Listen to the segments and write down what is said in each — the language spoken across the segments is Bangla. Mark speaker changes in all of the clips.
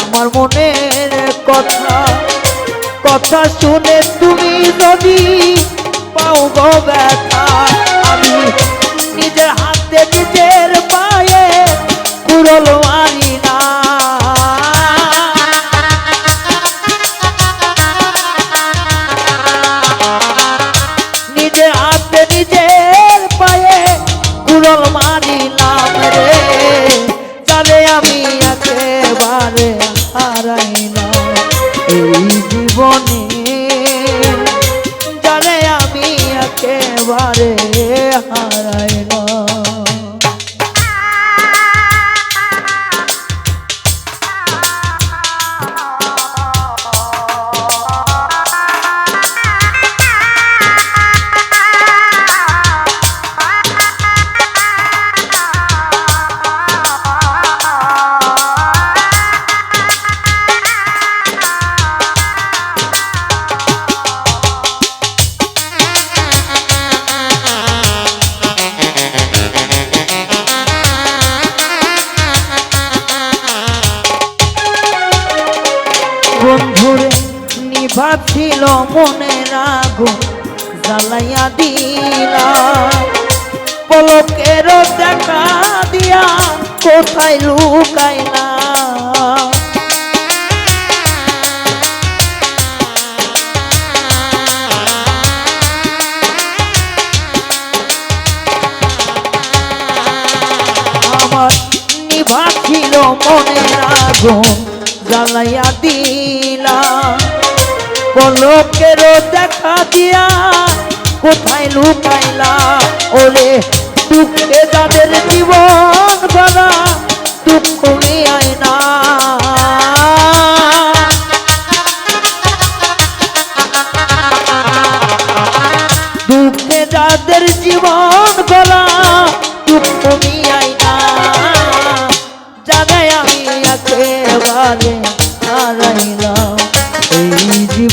Speaker 1: আমার মনের কথা। কথা শুনে তুমি যদি পাও গো ব্যথা আমি নিজের হাতে নিজের একেবারে হারাইলাম বন্ধুরে নিভাছিল মনের আগুন জ্বালাইয়া দিলা। পলকের দেখা দিয়া কোথায় লুকাইলা? আমার নিভাছিল মনের জ্বালাইয়া দিলা পলকের দেখা দিয়া কোথায় লুকাইলা? ওরে দুঃখে যাদের জীবন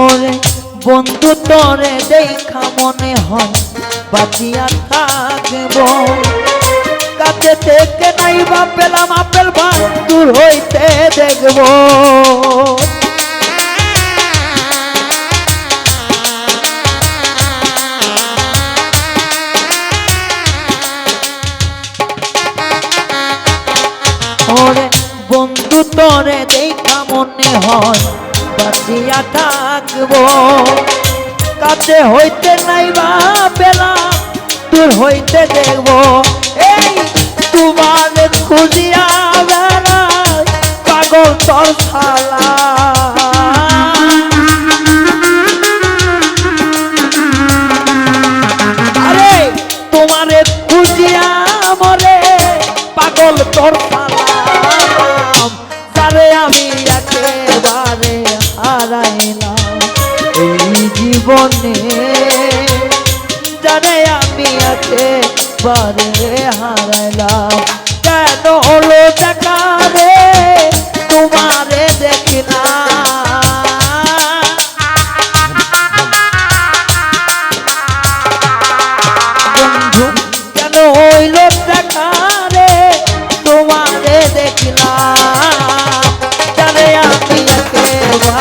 Speaker 1: ওরে বন্ধু তরে দেখা মনে হয়, বাঁচিয়া থাকব। কাছে থেকে নাই বা পেলাম আপেল ভাই দূর হইতে দেখব। ওরে বন্ধু তরে দেখা মনে হয় বাঁচিয়া থাকব। কাছে হইতে নাই বা পেলা দূর হইতে দেখব। এই তোমার খুঁজিয়া বেড়ায় পাগল তোর মরে পাগল তোর তারে আমি একেবারে হারাইলাম এই জীবনে জানে আমি একেবারে হারাইলাম।